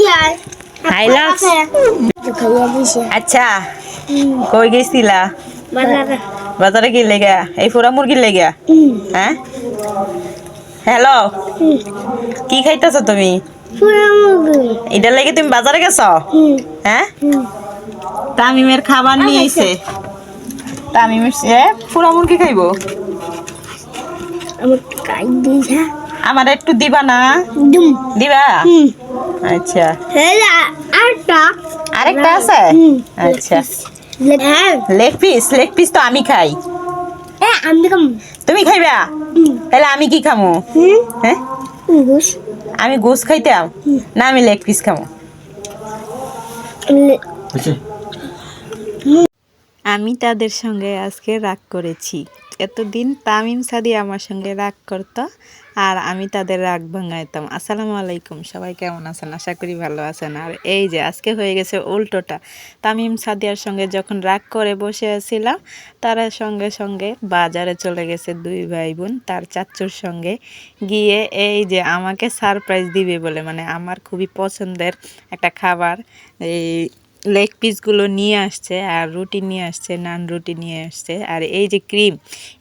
ইয়ার Hilux আচ্ছা কই গেছিলা? বাজারে। বাজারে কি লেগা এই ফুরা মুরগির লেগা? হ্যাঁ? হ্যালো কি খাইতেছ তুমি? এটা লেগে তুমি বাজারে গেছ? হ্যাঁ? তামিমের খাবার নিয়ে এসে। তামিমের সে ফুরা মুরগি খাইবো? আমার আমার একটু দিবা না? দিবা? আচ্ছা। আরেকটা। আছে? আচ্ছা। হ্যাঁ লেগ পিস লেগ পিস তো আমি খাই। তুমি খাইবা? তাহলে আমি কি খামো? হ্যাঁ? আমি গোস খাইতাম। না আমি লেগ পিস খামো। আমি তাদের সঙ্গে আজকে রাগ করেছি। এতদিন তামিম সাদি আমার সঙ্গে রাগ করত আর আমি তাদের রাগ ভাঙাইতাম। আসসালামু আলাইকুম, সবাই কেমন আছেন? আশা করি ভালো আছেন। আর এই যে আজকে হয়ে গেছে উল্টোটা। তামিম সাদিয়ার সঙ্গে যখন রাগ করে বসে আছিলাম, তারা সঙ্গে সঙ্গে বাজারে চলে গেছে দুই ভাই বোন তার চাচুর সঙ্গে গিয়ে এই যে আমাকে সারপ্রাইজ দিবে বলে মানে আমার খুবই পছন্দের একটা খাবার, এই লেগ পিসগুলো নিয়ে আসছে আর রুটি নিয়ে আসছে, নান রুটি নিয়ে আসছে। আর এই যে ক্রিম,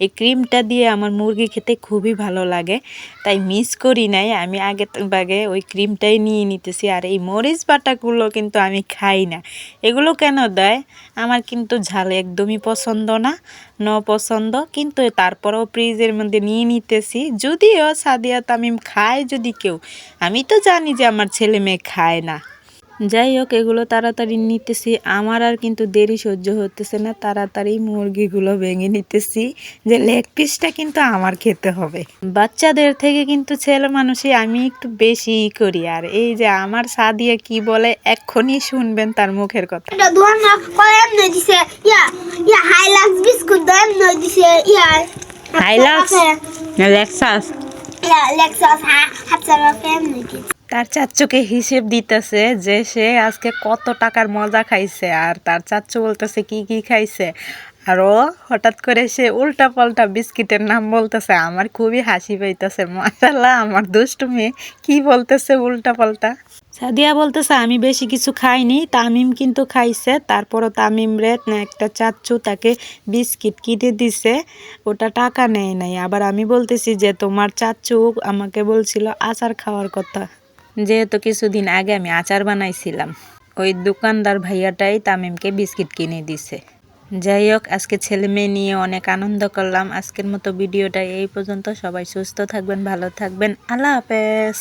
এই ক্রিমটা দিয়ে আমার মুরগি খেতে খুবই ভালো লাগে। তাই মিস করি নাই, আমি আগে বাগে ওই ক্রিমটাই নিয়ে নিতেছি। আর এই মরিচ বাটাগুলো কিন্তু আমি খাই না। এগুলো কেন দেয়? আমার কিন্তু ঝাল একদমই পছন্দ না ন পছন্দ কিন্তু তারপরেও ফ্রিজের মধ্যে নিয়ে নিতেছি। যদিও সাদিয়া তামিম খায় যদি কেউ, আমি তো জানি যে আমার ছেলে মেয়ে খায় না। যাই হোক এগুলো তাড়াতাড়ি নিতেছি। আমার আর কিন্তু দেরি সহ্য হতেছে না। তাড়াতাড়ি মুরগিগুলো ভেঙে নিতেছি যে লেগ পিসটা কিন্তু আমার খেতে হবে। বাচ্চাদের থেকে কিন্তু ছেলে মানুষই আমি একটু বেশি করি। আর এই যে আমার সাদিয়া কি বলে এক্ষুনি শুনবেন তার মুখের কথা। হাইলাক্স লেক্সাস লেক্সাস দিছে। তার চাচ্চুকে হিসেব দিতেছে যে সে আজকে কত টাকার মজা খাইছে আর তার চাচ্চু বলতেছে কি কি খাইছে। আর ও হঠাৎ করে সে উল্টা পাল্টা বিস্কিটের নাম বলতেছে। আমার খুবই হাসি পাইতেছে। মাশাল্লাহ আমার দুষ্টু মেয়ে কি বলতেছে উল্টা পাল্টা সাদিয়া বলতেছে, আমি বেশি কিছু খাইনি। তামিম কিন্তু খাইছে। তারপরও তামিম রে একটা চাচ্চু তাকে বিস্কিট কিনে দিছে। ওটা টাকা নেয় নাই। আবার আমি বলতেছি যে, তোমার চাচ্চু আমাকে বলছিল আচার খাওয়ার কথা। যেহেতু কিছুদিন আগে আমি আচার বানাইছিলাম, ওই দোকানদার ভাইয়াটাই তামিমকে বিস্কিট কিনে দিছে। যাই হোক, আজকে ছেলে মেয়ে নিয়ে অনেক আনন্দ করলাম। আজকের মতো ভিডিওটা এই পর্যন্ত। সবাই সুস্থ থাকবেন, ভালো থাকবেন। আল্লাহ হাফেজ।